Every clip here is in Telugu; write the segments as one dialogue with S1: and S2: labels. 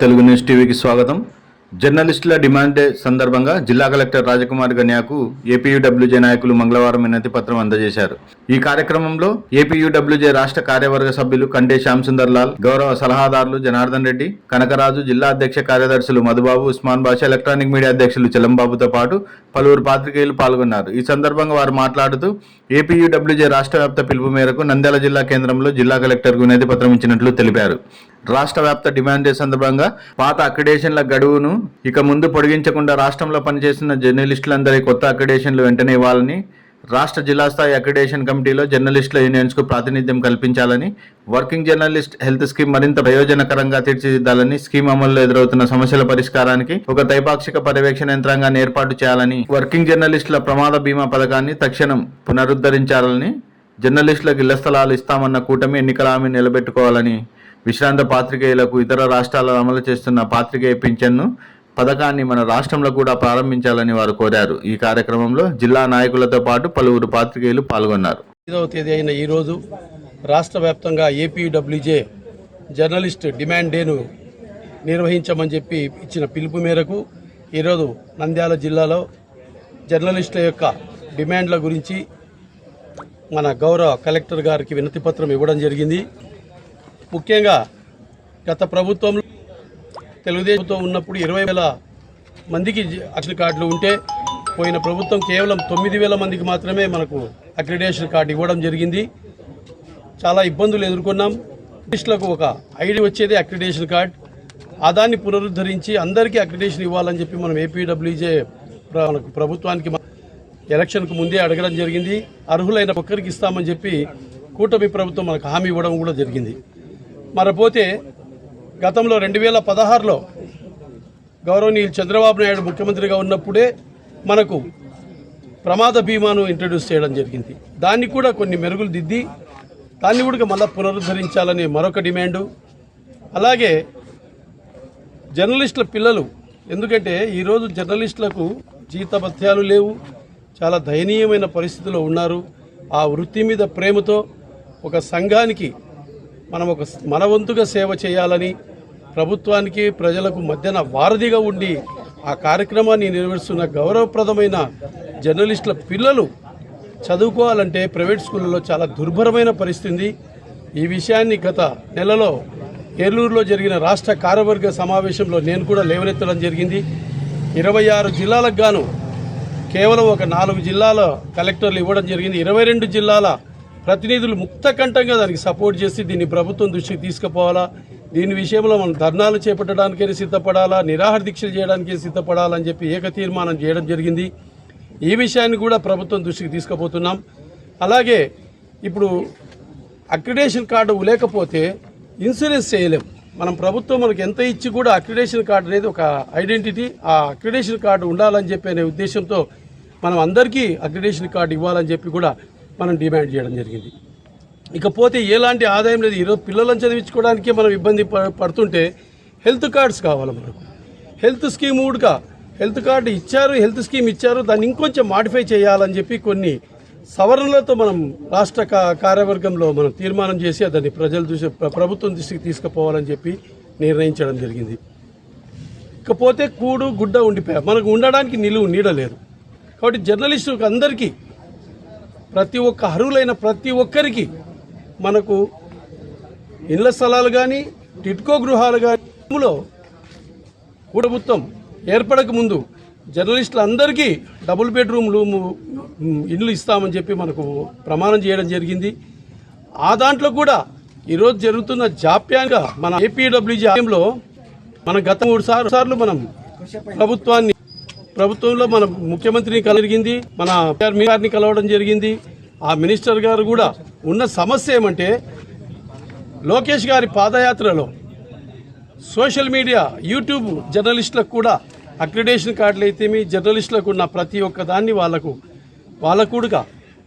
S1: తెలుగు న్యూస్ టీవీకి స్వాగతం. జర్నలిస్టుల డిమాండ్ డే సందర్భంగా జిల్లా కలెక్టర్ రాజకుమార్ గన్యాకు ఏపీయూడబ్ల్యూజే నాయకులు మంగళవారం వినతి పత్రం అందజేశారు. ఈ కార్యక్రమంలో ఏపీయూడబ్ల్యూజే రాష్ట్ర కార్యవర్గ సభ్యులు కండే శ్యామ్ సుందర్ లాల్ గౌరవ సలహాదారులు జనార్దన్ రెడ్డి కనకరాజు జిల్లా అధ్యక్ష కార్యదర్శులు మధుబాబు ఉస్మాన్ బాషా ఎలక్ట్రానిక్ మీడియా అధ్యక్షులు చెలంబాబుతో పాటు పలువురు పాత్రికేయులు పాల్గొన్నారు. ఈ సందర్భంగా వారు మాట్లాడుతూ ఏపీయూడబ్ల్యూజే రాష్ట్ర వ్యాప్త పిలుపు మేరకు నంద్యాల జిల్లా కేంద్రంలో జిల్లా కలెక్టర్కు వినతి పత్రం ఇచ్చినట్లు తెలిపారు. రాష్ట్ర వ్యాప్త డిమాండ్ డే సందర్భంగా పాత అక్రిడేషన్ల గడువును ఇక ముందు పొడిగించకుండా రాష్ట్రంలో పనిచేస్తున్న జర్నలిస్టులందరి కొత్త అక్రిడేషన్లు వెంటనే ఇవ్వాలని రాష్ట్ర జిల్లా స్థాయి అక్రిడేషన్ కమిటీలో జర్నలిస్టుల యూనియన్స్కు ప్రాతినిధ్యం కల్పించాలని వర్కింగ్ జర్నలిస్ట్ హెల్త్ స్కీమ్ మరింత ప్రయోజనకరంగా తీర్చిదిద్దాలని స్కీమ్ అమల్లో ఎదురవుతున్న సమస్యల పరిష్కారానికి ఒక ద్వైపాక్షిక పర్యవేక్షణ యంత్రాంగాన్ని ఏర్పాటు చేయాలని వర్కింగ్ జర్నలిస్టుల ప్రమాద బీమా పథకాన్ని తక్షణం పునరుద్ధరించాలని జర్నలిస్టులకు ఇళ్ళ స్థలాలు ఇస్తామన్న కూటమి ఎన్నికల హామీ నిలబెట్టుకోవాలని విశ్రాంత పాత్రికేయులకు ఇతర రాష్ట్రాల్లో అమలు చేస్తున్న పాత్రికేయ పింఛన్ను పథకాన్ని మన రాష్ట్రంలో కూడా ప్రారంభించాలని వారు కోరారు. ఈ కార్యక్రమంలో జిల్లా నాయకులతో పాటు పలువురు పాత్రికేయులు పాల్గొన్నారు.
S2: ఐదవ తేదీ అయిన ఈరోజు రాష్ట్ర వ్యాప్తంగా ఏపీడబ్ల్యూజే జర్నలిస్ట్ డిమాండ్ డేను నిర్వహించమని చెప్పి ఇచ్చిన పిలుపు మేరకు ఈరోజు నంద్యాల జిల్లాలో జర్నలిస్టుల యొక్క డిమాండ్ల గురించి మన గౌరవ కలెక్టర్ గారికి వినతిపత్రం ఇవ్వడం జరిగింది. ముఖ్యంగా గత ప్రభుత్వంలో తెలుగుదేశంతో ఉన్నప్పుడు ఇరవై వేల మందికి అక్షన్ కార్డులు ఉంటే పోయిన ప్రభుత్వం కేవలం తొమ్మిది వేల మందికి మాత్రమే మనకు అక్రిడేషన్ కార్డు ఇవ్వడం జరిగింది. చాలా ఇబ్బందులు ఎదుర్కొన్నాం. లిస్టులకు ఒక ఐడి వచ్చేది అక్రిడేషన్ కార్డ్. ఆ దాన్ని పునరుద్ధరించి అందరికీ అక్రిడేషన్ ఇవ్వాలని చెప్పి మనం ఏపీడబ్ల్యూజే మనకు ప్రభుత్వానికి ఎలక్షన్కు ముందే అడగడం జరిగింది. అర్హులైన ఒక్కరికి ఇస్తామని చెప్పి కూటమి ప్రభుత్వం మనకు హామీ ఇవ్వడం కూడా జరిగింది. మరపోతే గతంలో రెండు వేల పదహారులో గౌరవనీయులు చంద్రబాబు నాయుడు ముఖ్యమంత్రిగా ఉన్నప్పుడే మనకు ప్రమాద బీమాను ఇంట్రడ్యూస్ చేయడం జరిగింది. దాన్ని కూడా కొన్ని మెరుగులు దిద్ది దాన్ని కూడా మళ్ళీ పునరుద్ధరించాలని మరొక డిమాండు. అలాగే జర్నలిస్టుల పిల్లలు ఎందుకంటే ఈరోజు జర్నలిస్టులకు జీతభత్యాలు లేవు చాలా దయనీయమైన పరిస్థితిలో ఉన్నారు. ఆ వృత్తి మీద ప్రేమతో ఒక సంఘానికి మనం ఒక మనవంతుగా సేవ చేయాలని ప్రభుత్వానికి ప్రజలకు మధ్యన వారధిగా ఉండి ఆ కార్యక్రమాన్ని నిర్వహిస్తున్న గౌరవప్రదమైన జర్నలిస్టుల పిల్లలు చదువుకోవాలంటే ప్రైవేట్ స్కూళ్ళలో చాలా దుర్భరమైన పరిస్థితి. ఈ విషయాన్ని గత నెలలో ఏలూరులో జరిగిన రాష్ట్ర కార్యవర్గ సమావేశంలో నేను కూడా లేవనెత్తడం జరిగింది. ఇరవై ఆరు జిల్లాలకు గాను కేవలం ఒక నాలుగు జిల్లాల కలెక్టర్లు ఇవ్వడం జరిగింది. ఇరవై రెండు జిల్లాల ప్రతినిధులు ముక్తకంఠంగా దానికి సపోర్ట్ చేసి దీన్ని ప్రభుత్వం దృష్టికి తీసుకుపోవాలా? దీని విషయంలో మనం ధర్నాలు చేపట్టడానికైనా సిద్ధపడాలా? నిరాహార దీక్షలు చేయడానికే సిద్ధపడాలని చెప్పి ఏక తీర్మానం చేయడం జరిగింది. ఈ విషయాన్ని కూడా ప్రభుత్వం దృష్టికి తీసుకుపోతున్నాం. అలాగే ఇప్పుడు అక్రిడేషన్ కార్డు లేకపోతే ఇన్సూరెన్స్ చేయలేం. మనం ప్రభుత్వం మనకు ఎంత ఇచ్చి కూడా అక్రిడేషన్ కార్డు అనేది ఒక ఐడెంటిటీ. ఆ అక్రిడేషన్ కార్డు ఉండాలని చెప్పి అనే ఉద్దేశంతో మనం అందరికీ అక్రిడేషన్ కార్డు ఇవ్వాలని చెప్పి కూడా మనం డిమాండ్ చేయడం జరిగింది. ఇకపోతే ఎలాంటి ఆదాయం లేదు. ఈరోజు పిల్లలను చదివించుకోవడానికే మనం ఇబ్బంది పడుతుంటే హెల్త్ కార్డ్స్ కావాలి మనకు. హెల్త్ స్కీమ్ కూడా హెల్త్ కార్డు ఇచ్చారు హెల్త్ స్కీమ్ ఇచ్చారు దాన్ని ఇంకొంచెం మాడిఫై చేయాలని చెప్పి కొన్ని సవరణలతో మనం రాష్ట్ర కార్యవర్గంలో మనం తీర్మానం చేసి దాన్ని ప్రజలు దృష్టి ప్రభుత్వం దృష్టికి తీసుకుపోవాలని చెప్పి నిర్ణయించడం జరిగింది. ఇకపోతే కూడు గుడ్డ ఉండిపోయా. మనకు ఉండడానికి నిలువు నీడ లేదు. కాబట్టి జర్నలిస్టులకు అందరికీ ప్రతి ఒక్క అర్హులైన ప్రతి ఒక్కరికి మనకు ఇళ్ళ స్థలాలు కానీ టిట్కో గృహాలు కానీలో ప్రభుత్వం ఏర్పడక ముందు జర్నలిస్టులందరికీ డబుల్ బెడ్రూమ్లు ము- ఇండ్లు ఇస్తామని చెప్పి మనకు ప్రమాణం చేయడం జరిగింది. ఆ దాంట్లో కూడా ఈరోజు జరుగుతున్న జాప్యంగా మన ఏపీడబ్ల్యూజీలో మన గత మూడు సార్లు సార్లు మనం ప్రభుత్వాన్ని ప్రభుత్వంలో మన ముఖ్యమంత్రిని కలిగింది మన గారిని కలవడం జరిగింది. ఆ మినిస్టర్ గారు కూడా ఉన్న సమస్య ఏమంటే లోకేష్ గారి పాదయాత్రలో సోషల్ మీడియా యూట్యూబ్ జర్నలిస్టులకు కూడా అక్రిడేషన్ కార్డులు అయితేమి జర్నలిస్టులకు ఉన్న ప్రతి ఒక్క దాన్ని వాళ్ళకు వాళ్ళకు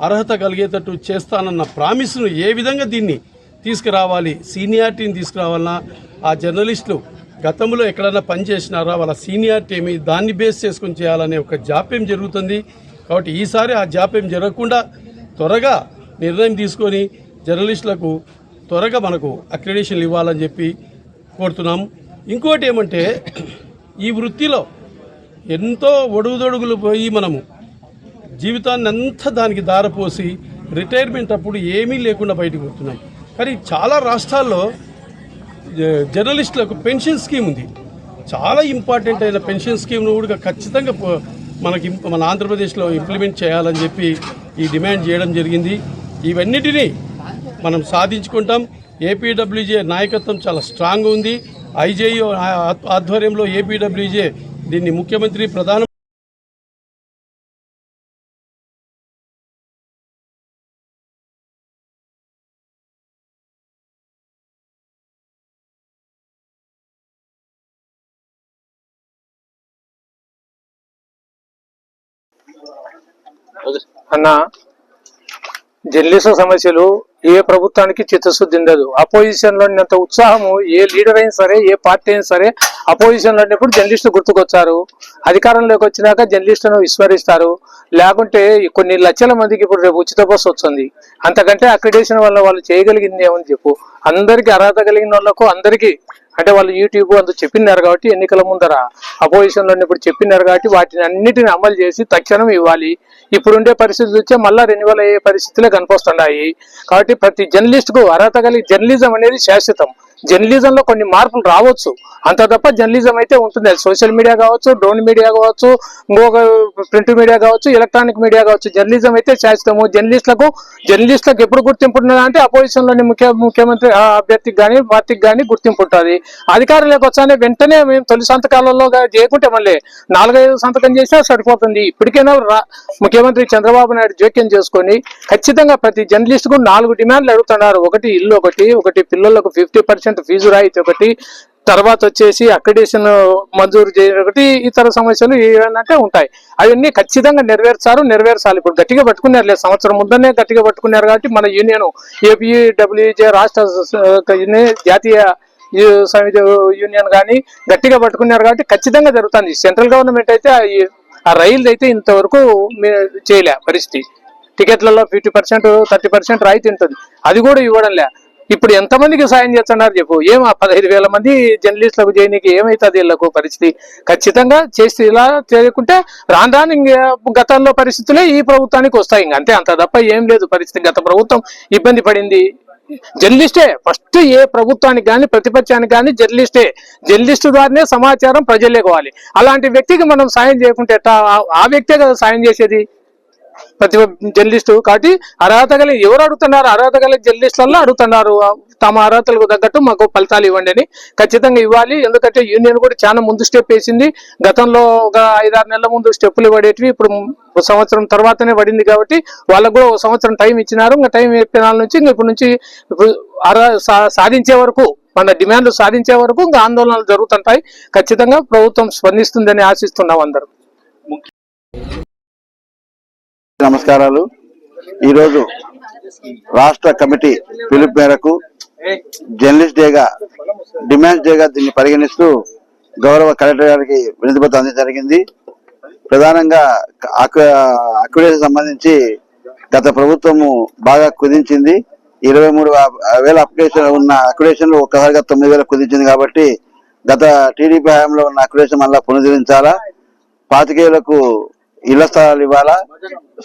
S2: అర్హత కలిగేటట్టు చేస్తానన్న ప్రామిస్ను ఏ విధంగా దీన్ని తీసుకురావాలి సీనియారిటీని తీసుకురావాలన్నా ఆ జర్నలిస్టులు గతంలో ఎక్కడైనా పనిచేసినారా వాళ్ళ సీనియారిటీ ఏమి దాన్ని బేస్ చేసుకొని చేయాలనే ఒక జాప్యం జరుగుతుంది. కాబట్టి ఈసారి ఆ జాప్యం జరగకుండా త్వరగా నిర్ణయం తీసుకొని జర్నలిస్టులకు త్వరగా మనకు అక్రెడిషన్లు ఇవ్వాలని చెప్పి కోరుతున్నాం. ఇంకోటి ఏమంటే ఈ వృత్తిలో ఎంతో ఒడుగుదొడుగులు పోయి మనము జీవితాన్ని అంతా దానికి దారపోసి రిటైర్మెంట్ అప్పుడు ఏమీ లేకుండా బయటకు వస్తున్నాం. కానీ చాలా రాష్ట్రాల్లో జ- జర్నలిస్టులకు పెన్షన్ స్కీమ్ ఉంది. చాలా ఇంపార్టెంట్ అయిన పెన్షన్ స్కీమ్ను కూడా ఖచ్చితంగా మనకి మన ఆంధ్రప్రదేశ్లో ఇంప్లిమెంట్ చేయాలని చెప్పి ఈ డిమాండ్ చేయడం జరిగింది. ఇవన్నిటినీ మనం సాధించుకుంటాం. ఏపీడబ్ల్యూజే నాయకత్వం చాలా స్ట్రాంగ్ ఉంది. ఐజేయు ఆధ్వర్యంలో ఏపీడబ్ల్యూజే దీన్ని ముఖ్యమంత్రి ప్రధాన
S3: అన్నా జర్నలిస్టు సమస్యలు ఏ ప్రభుత్వానికి చిత్తశుద్ధి ఉండదు. అపోజిషన్లో ఉన్నంత ఉత్సాహము ఏ లీడర్ అయినా సరే ఏ పార్టీ అయినా సరే అపోజిషన్లో ఉన్నప్పుడు జర్నలిస్టులు గుర్తుకొచ్చారు. అధికారంలోకి వచ్చినాక జర్నలిస్టును విస్మరిస్తారు. లేకుంటే కొన్ని లక్షల మందికి ఇప్పుడు రేపు ఉచిత బస్సు వస్తుంది. అంతకంటే అక్రిడేషన్ వల్ల వాళ్ళు చేయగలిగింది ఏమని చెప్పు? అందరికీ అర్హత కలిగిన వాళ్ళకు అందరికీ అంటే వాళ్ళు యూట్యూబ్ అంత చెప్పినారు కాబట్టి ఎన్నికల ముందర అపోజిషన్లో ఇప్పుడు చెప్పినారు కాబట్టి వాటిని అన్నిటిని అమలు చేసి తక్షణం ఇవ్వాలి. ఇప్పుడుండే పరిస్థితులు వచ్చే మళ్ళా రెన్యువల్ అయ్యే పరిస్థితులే కనిపిస్తున్నాయి. కాబట్టి ప్రతి జర్నలిస్ట్కు అర్హత కలిగి జర్నలిజం అనేది శాశ్వతం. జర్నలిజం లో కొన్ని మార్పులు రావచ్చు. అంత తప్ప జర్నలిజం అయితే ఉంటుంది. అది సోషల్ మీడియా కావచ్చు డ్రోన్ మీడియా కావచ్చు ఇంకొక ప్రింట్ మీడియా కావచ్చు ఎలక్ట్రానిక్ మీడియా కావచ్చు. జర్నలిజం అయితే శాశ్వతము. జర్నలిస్టులకు జర్నలిస్టులకు ఎప్పుడు గుర్తింపు అంటే అపోజిషన్లోని ముఖ్య ముఖ్యమంత్రి అభ్యర్థికి కానీ పార్టీకి కానీ గుర్తింపు ఉంటుంది అధికారంలోకి వచ్చానే వెంటనే మేము తొలి సంతకాలలో చేయకుంటే మళ్ళీ నాలుగైదు సంతకం చేసినా సరిపోతుంది. ఇప్పటికైనా ముఖ్యమంత్రి చంద్రబాబు నాయుడు జోక్యం చేసుకొని ఖచ్చితంగా ప్రతి జర్నలిస్ట్కు నాలుగు డిమాండ్లు అడుగుతున్నారు. ఒకటి ఇల్లు ఒకటి ఒకటి పిల్లలకు ఫిఫ్టీ పర్సెంట్ ఫీజు రాయితీ ఒకటి తర్వాత వచ్చేసి అక్రిడేషన్ మంజూరు చేయడం ఒకటి ఇతర సమస్యలు ఏమంటే ఉంటాయి. అవన్నీ ఖచ్చితంగా నెరవేర్చారు నెరవేర్చాలి. ఇప్పుడు గట్టిగా పట్టుకున్నారు లేదు. సంవత్సరం ముందనే గట్టిగా పట్టుకున్నారు కాబట్టి మన యూనియన్ ఏపీడబ్ల్యూజే రాష్ట్ర జాతీయ సమితి యూనియన్ కానీ గట్టిగా పట్టుకున్నారు కాబట్టి ఖచ్చితంగా జరుగుతుంది. సెంట్రల్ గవర్నమెంట్ అయితే ఆ రైలు అయితే ఇంతవరకు చేయలే పరిస్థితి. టికెట్లలో ఫిఫ్టీ పర్సెంట్ థర్టీ పర్సెంట్ రాయితీ ఉంటుంది. అది కూడా ఇవ్వడం లే. ఇప్పుడు ఎంతమందికి సాయం చేస్తున్నారు చెప్పు? ఏం ఆ పదహైదు వేల మంది జర్నలిస్టులకు చేయనీకి ఏమవుతుంది వీళ్ళకు పరిస్థితి? ఖచ్చితంగా చేస్తే ఇలా చేయకుంటే రాను రాను గతంలో పరిస్థితులే ఈ ప్రభుత్వానికి వస్తాయి ఇంక. అంతే అంత తప్ప ఏం లేదు పరిస్థితి. గత ప్రభుత్వం ఇబ్బంది పడింది. జర్నలిస్టే ఫస్ట్ ఏ ప్రభుత్వానికి కానీ ప్రతిపక్షానికి కానీ జర్నలిస్టే. జర్నలిస్ట్ ద్వారానే సమాచారం ప్రజల్లోకి అలాంటి వ్యక్తికి మనం సాయం చేయకుంటే ఆ- ఆ వ్యక్తే కదా సాయం చేసేది. ప్రతి జర్నలిస్టు కాబట్టి అర్హత గల ఎవరు అడుగుతున్నారు? అర్హత గల జర్నలిస్టులలో అడుగుతున్నారు. తమ అర్హతలకు తగ్గట్టు మాకు ఫలితాలు ఇవ్వండి అని ఖచ్చితంగా ఇవ్వాలి. ఎందుకంటే యూనియన్ కూడా చాలా ముందు స్టెప్ వేసింది. గతంలో ఒక ఐదారు నెలల ముందు స్టెప్పులు పడేటివి ఇప్పుడు ఒక సంవత్సరం తర్వాతనే పడింది కాబట్టి వాళ్ళకు కూడా ఒక సంవత్సరం టైం ఇచ్చినారు. ఇంకా టైం అయిపోయిన నుంచి ఇంకా ఇప్పుడు నుంచి ఇప్పుడు సాధించే వరకు మన డిమాండ్లు సాధించే వరకు ఇంకా ఆందోళనలు జరుగుతుంటాయి. ఖచ్చితంగా ప్రభుత్వం స్పందిస్తుందని ఆశిస్తున్నాం అందరం.
S4: నమస్కారాలు. ఈరోజు రాష్ట్ర కమిటీ పిలుపు మేరకు జర్నలిస్ట్ డేగా డిమాండ్స్ డేగా దీన్ని పరిగణిస్తూ గౌరవ కలెక్టర్ గారికి వినతిపత్రం అందించడం జరిగింది. ప్రధానంగా అక్విడేషన్ సంబంధించి గత ప్రభుత్వము బాగా కుదించింది. ఇరవై మూడు వేల అప్లికేషన్ ఉన్న అక్విడేషన్లు ఒక్కసారిగా తొమ్మిది వేల కుదించింది కాబట్టి గత టీడీపీ హయాంలో ఉన్న అక్విడేషన్ మళ్ళీ పునరుద్ధరించాలా? పాతికేయులకు ఇళ్ళ స్థలాలు ఇవ్వాలా?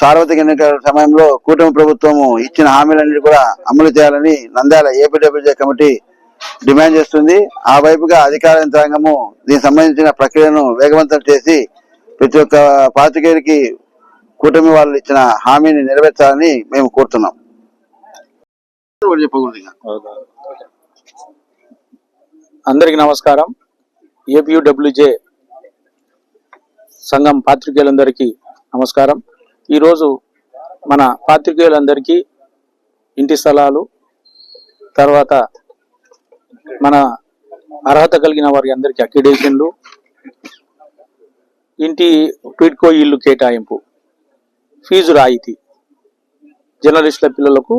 S4: సార్వత్రిక ఎన్నికల సమయంలో కూటమి ప్రభుత్వము ఇచ్చిన హామీలన్నిటి కూడా అమలు చేయాలని నంద్యాల ఏపీడబ్ల్యూజే కమిటీ డిమాండ్ చేస్తుంది. ఆ వైపుగా అధికార యంత్రాంగము దీనికి సంబంధించిన ప్రక్రియను వేగవంతం చేసి ప్రతి ఒక్క పాతికేయుడికి కూటమి వాళ్ళు ఇచ్చిన హామీని నెరవేర్చాలని మేము కోరుతున్నాం.
S3: అందరికి నమస్కారం. ఏపీయూడబ్ల్యూజే సంఘం పాత్రికేయులందరికీ నమస్కారం. ఈరోజు మన పాత్రికేయులందరికీ ఇంటి స్థలాలు తర్వాత మన అర్హత కలిగిన వారి అందరికీ అక్రిడేషన్లు ఇంటి ట్విట్కో ఇల్లు కేటాయింపు ఫీజు రాయితీ జర్నలిస్టుల పిల్లలకు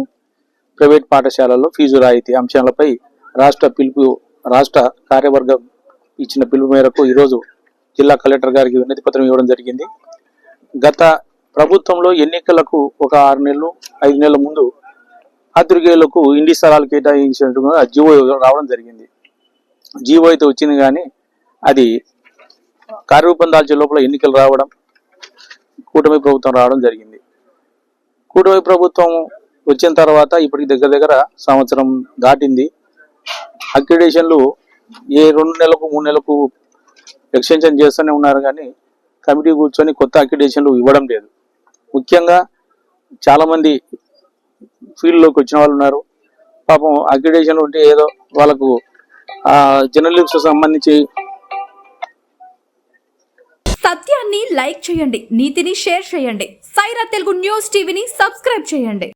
S3: ప్రైవేట్ పాఠశాలల్లో ఫీజు రాయితీ అంశాలపై రాష్ట్ర పిలుపు రాష్ట్ర కార్యవర్గం ఇచ్చిన పిలుపు మేరకు ఈరోజు జిల్లా కలెక్టర్ గారికి వినతి పత్రం ఇవ్వడం జరిగింది. గత ప్రభుత్వంలో ఎన్నికలకు ఒక ఆరు నెలలు ఐదు నెలల ముందు పాత్రికేయులకు ఇండి స్థలాలు కేటాయించినట్టుగా జీవో రావడం జరిగింది.
S5: జీవో అయితే వచ్చింది కానీ అది కార్యరూపం దాల్చే లోపల ఎన్నికలు రావడం కూటమి ప్రభుత్వం రావడం జరిగింది. కూటమి ప్రభుత్వం వచ్చిన తర్వాత ఇప్పటికి దగ్గర దగ్గర సంవత్సరం దాటింది. అక్రిడేషన్లు ఏ రెండు నెలలకు మూడు నెలలకు ఎక్స్టెన్షన్ చేస్తూనే ఉన్నారు కానీ కమిటీ కూర్చొని కొత్త అక్రిడేషన్లు ఇవ్వడం లేదు. ముఖ్యంగా చాలామంది ఫీల్డ్లోకి వచ్చిన వాళ్ళు ఉన్నారు. పాపం అక్రిడేషన్ ఉంటే ఏదో వాళ్ళకు జర్నలిస్ట్ సంబంధించి
S6: సత్యాన్ని లైక్ చేయండి నీతిని షేర్ చేయండి. సైరా తెలుగు న్యూస్ టీవీని సబ్స్క్రైబ్ చేయండి.